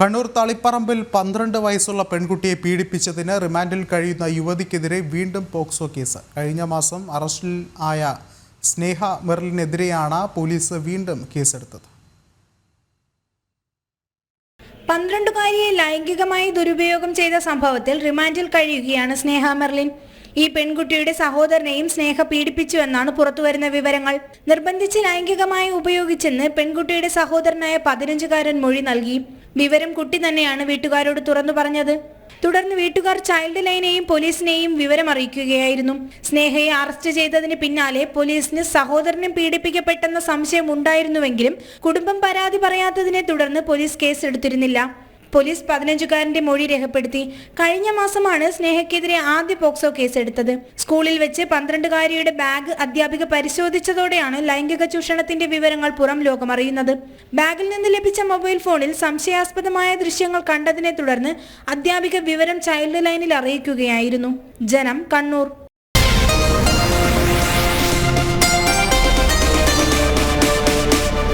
കണ്ണൂർ തളിപ്പറമ്പിൽ പന്ത്രണ്ട് വയസ്സുള്ള പെൺകുട്ടിയെ പീഡിപ്പിച്ചതിന് റിമാൻഡിൽ കഴിയുന്ന യുവതിക്കെതിരെ വീണ്ടും പോക്സോ കേസ്. കഴിഞ്ഞ മാസം അറസ്റ്റിൽ ആയ സ്നേഹ മെറിലിനെതിരെയാണ് പോലീസ് വീണ്ടും കേസെടുത്തത്. പന്ത്രണ്ടുകാരിയെ ലൈംഗികമായി ദുരുപയോഗം ചെയ്ത സംഭവത്തിൽ റിമാൻഡിൽ കഴിയുകയാണ് സ്നേഹ മെർലിൻ ഈ പെൺകുട്ടിയുടെ സഹോദരനെയും സ്നേഹ പീഡിപ്പിച്ചുവെന്നാണ് പുറത്തുവരുന്ന വിവരങ്ങൾ. നിർബന്ധിച്ച് ലൈംഗികമായി ഉപയോഗിച്ചെന്ന് പെൺകുട്ടിയുടെ സഹോദരനായ പതിനഞ്ചുകാരൻ മൊഴി നൽകി. വിവരം കുട്ടി തന്നെയാണ് വീട്ടുകാരോട് തുറന്നു പറഞ്ഞത്. തുടർന്ന് വീട്ടുകാർ ചൈൽഡ് ലൈനെയും പോലീസിനെയും വിവരം അറിയിക്കുകയായിരുന്നു. സ്നേഹയെ അറസ്റ്റ് ചെയ്തതിന് പിന്നാലെ പോലീസിന് സഹോദരനും പീഡിപ്പിക്കപ്പെട്ടെന്ന സംശയം ഉണ്ടായിരുന്നുവെങ്കിലും കുടുംബം പരാതി പറയാത്തതിനെ തുടർന്ന് പോലീസ് കേസെടുത്തിരുന്നില്ല. പോലീസ് പതിനഞ്ചുകാരന്റെ മൊഴി രേഖപ്പെടുത്തി കഴിഞ്ഞ മാസമാണ് സ്നേഹയ്ക്കെതിരെ ആദ്യ പോക്സോ കേസെടുത്തത്. സ്കൂളിൽ വെച്ച് പന്ത്രണ്ടുകാരിയുടെ ബാഗ് അധ്യാപിക പരിശോധിച്ചതോടെയാണ് ലൈംഗിക ചൂഷണത്തിന്റെ വിവരങ്ങൾ പുറം ലോകമറിയുന്നത് ബാഗിൽ നിന്ന് ലഭിച്ച മൊബൈൽ ഫോണിൽ സംശയാസ്പദമായ ദൃശ്യങ്ങൾ കണ്ടതിനെ തുടർന്ന് അധ്യാപിക വിവരം ചൈൽഡ് ലൈനിൽ അറിയിക്കുകയായിരുന്നു. ജനം കണ്ണൂർ.